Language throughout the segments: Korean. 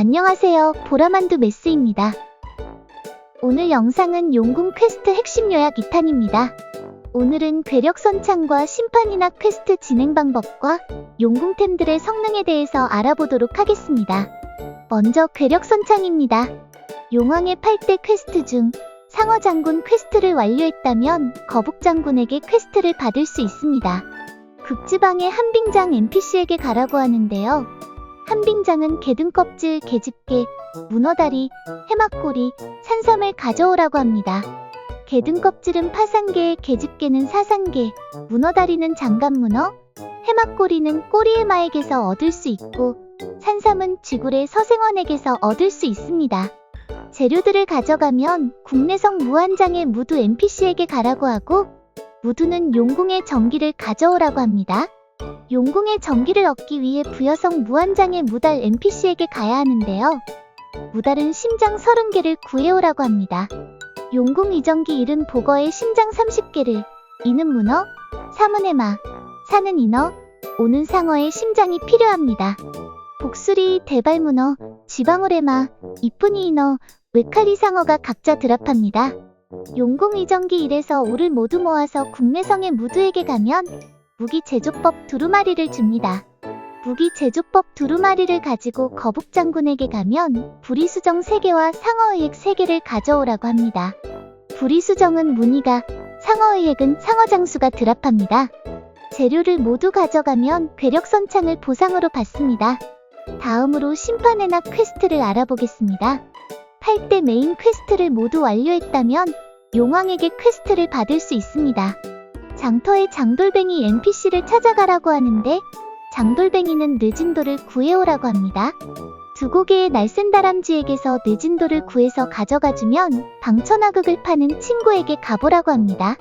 안녕하세요. 보라만두 메스입니다. 오늘 영상은 용궁 퀘스트 핵심 요약 2탄입니다. 오늘은 괴력 선창과 심판이나 퀘스트 진행 방법과 용궁템들의 성능에 대해서 알아보도록 하겠습니다. 먼저 괴력 선창입니다. 용왕의 8대 퀘스트 중 상어 장군 퀘스트를 완료했다면 거북 장군에게 퀘스트를 받을 수 있습니다. 극지방의 한빙장 NPC에게 가라고 하는데요. 한빙장은 개등 껍질, 개집게, 문어다리, 해막꼬리, 산삼을 가져오라고 합니다. 개등 껍질은 파산개, 개집게는 사산개, 문어다리는 장갑문어, 해막꼬리는 꼬리의마에게서 얻을 수 있고, 산삼은 쥐굴의 서생원에게서 얻을 수 있습니다. 재료들을 가져가면 국내성 무한장의 무두 NPC에게 가라고 하고, 무두는 용궁의 전기를 가져오라고 합니다. 용궁의 전기를 얻기 위해 부여성 무한장의 무달 NPC에게 가야 하는데요. 무달은 심장 30개를 구해오라고 합니다. 용궁 이전기 1은 보거의 심장 30개를, 이는 문어, 삼은 해마, 사는 인어, 오는 상어의 심장이 필요합니다. 복수리, 대발문어, 지방울해마, 이쁜이 인어, 외칼리 상어가 각자 드랍합니다. 용궁 이전기 1에서 5를 모두 모아서 국내성의 무두에게 가면 무기 제조법 두루마리를 줍니다. 무기 제조법 두루마리를 가지고 거북 장군에게 가면 부리수정 3개와 상어의액 3개를 가져오라고 합니다. 부리수정은 무늬가, 상어의액은 상어장수가 드랍합니다. 재료를 모두 가져가면 괴력선창을 보상으로 받습니다. 다음으로 심판의나 퀘스트를 알아보겠습니다. 8대 메인 퀘스트를 모두 완료했다면 용왕에게 퀘스트를 받을 수 있습니다. 장터의 장돌뱅이 NPC를 찾아가라고 하는데 장돌뱅이는 늦은돌을 구해오라고 합니다. 두 고개의 날쌘 다람쥐에게서 늦은돌을 구해서 가져가주면 방천하극을 파는 친구에게 가보라고 합니다.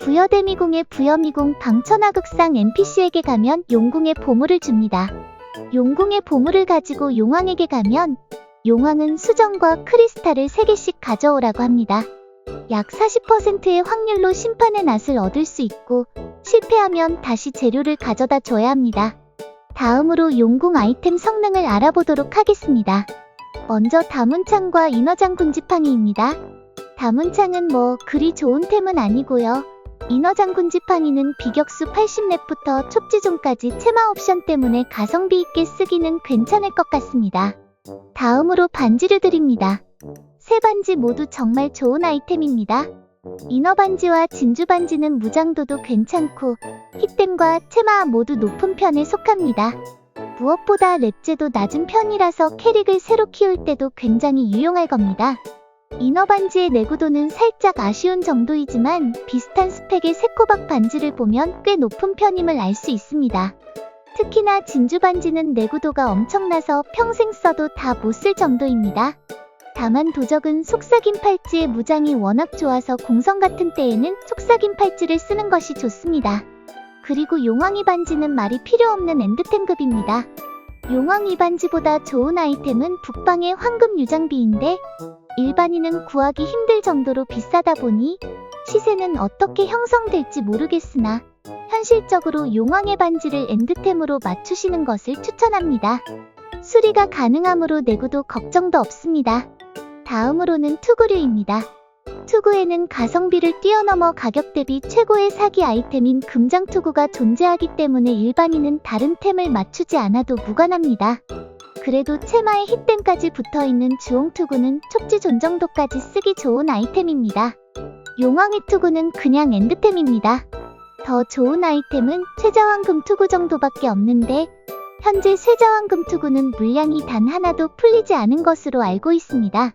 부여대미궁의 부여미궁 방천하극상 NPC에게 가면 용궁의 보물을 줍니다. 용궁의 보물을 가지고 용왕에게 가면 용왕은 수정과 크리스탈을 3개씩 가져오라고 합니다. 약 40%의 확률로 심판의 낫을 얻을 수 있고 실패하면 다시 재료를 가져다 줘야 합니다. 다음으로 용궁 아이템 성능을 알아보도록 하겠습니다. 먼저 다문창과 인어장 군 지팡이입니다. 다문창은 뭐 그리 좋은 템은 아니고요. 인어장 군 지팡이는 비격수 80렙부터 촉지종까지 체마 옵션 때문에 가성비 있게 쓰기는 괜찮을 것 같습니다. 다음으로 반지를 드립니다. 세 반지 모두 정말 좋은 아이템입니다. 이너 반지와 진주 반지는 무장도도 괜찮고 힙댐과 체마 모두 높은 편에 속합니다. 무엇보다 랩제도 낮은 편이라서 캐릭을 새로 키울 때도 굉장히 유용할 겁니다. 이너 반지의 내구도는 살짝 아쉬운 정도이지만 비슷한 스펙의 새코박 반지를 보면 꽤 높은 편임을 알 수 있습니다. 특히나 진주 반지는 내구도가 엄청나서 평생 써도 다 못 쓸 정도입니다. 다만 도적은 속삭임 팔찌의 무장이 워낙 좋아서 공성 같은 때에는 속삭임 팔찌를 쓰는 것이 좋습니다. 그리고 용왕이 반지는 말이 필요 없는 엔드템급입니다. 용왕이 반지보다 좋은 아이템은 북방의 황금 유장비인데 일반인은 구하기 힘들 정도로 비싸다 보니 시세는 어떻게 형성될지 모르겠으나 현실적으로 용왕의 반지를 엔드템으로 맞추시는 것을 추천합니다. 수리가 가능하므로 내구도 걱정도 없습니다. 다음으로는 투구류입니다. 투구에는 가성비를 뛰어넘어 가격 대비 최고의 사기 아이템인 금장 투구가 존재하기 때문에 일반인은 다른 템을 맞추지 않아도 무관합니다. 그래도 체마에 힙댐까지 붙어있는 주홍 투구는 촉지 존 정도까지 쓰기 좋은 아이템입니다. 용왕의 투구는 그냥 엔드템입니다. 더 좋은 아이템은 최저황금 투구 정도밖에 없는데 현재 세자황금 투구는 물량이 단 하나도 풀리지 않은 것으로 알고 있습니다.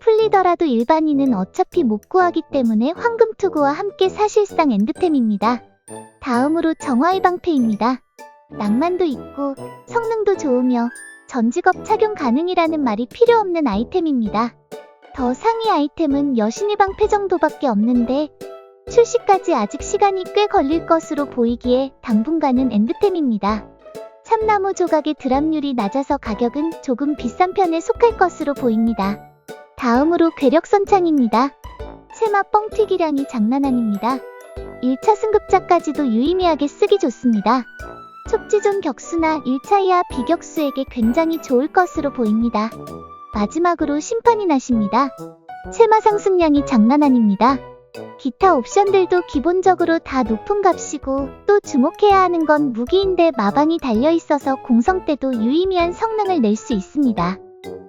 풀리더라도 일반인은 어차피 못 구하기 때문에 황금 투구와 함께 사실상 엔드템입니다. 다음으로 정화의 방패입니다. 낭만도 있고 성능도 좋으며 전 직업 착용 가능이라는 말이 필요 없는 아이템입니다. 더 상위 아이템은 여신의 방패 정도밖에 없는데 출시까지 아직 시간이 꽤 걸릴 것으로 보이기에 당분간은 엔드템입니다. 참나무 조각의 드랍률이 낮아서 가격은 조금 비싼 편에 속할 것으로 보입니다. 다음으로 괴력선창입니다. 세마 뻥튀기량이 장난 아닙니다. 1차 승급자까지도 유의미하게 쓰기 좋습니다. 촉지존 격수나 1차 이하 비격수에게 굉장히 좋을 것으로 보입니다. 마지막으로 심판이 나십니다. 체마 상승량이 장난 아닙니다. 기타 옵션들도 기본적으로 다 높은 값이고 또 주목해야 하는 건 무기인데 마방이 달려있어서 공성 때도 유의미한 성능을 낼 수 있습니다.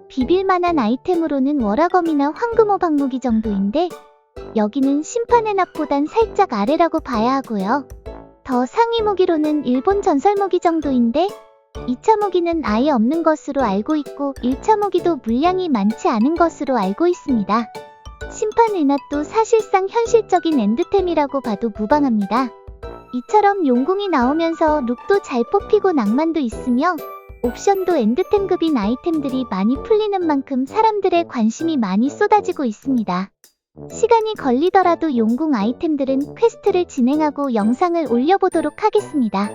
비빌만한 아이템으로는 월화검이나 황금호 방무기 정도인데 여기는 심판의 납보단 살짝 아래라고 봐야 하고요. 더 상위 무기로는 일본 전설 무기 정도인데 2차 무기는 아예 없는 것으로 알고 있고 1차 무기도 물량이 많지 않은 것으로 알고 있습니다. 심판 의낫도 사실상 현실적인 엔드템이라고 봐도 무방합니다. 이처럼 용궁이 나오면서 룩도 잘 뽑히고 낭만도 있으며 옵션도 엔드템급인 아이템들이 많이 풀리는 만큼 사람들의 관심이 많이 쏟아지고 있습니다. 시간이 걸리더라도 용궁 아이템들은 퀘스트를 진행하고 영상을 올려보도록 하겠습니다.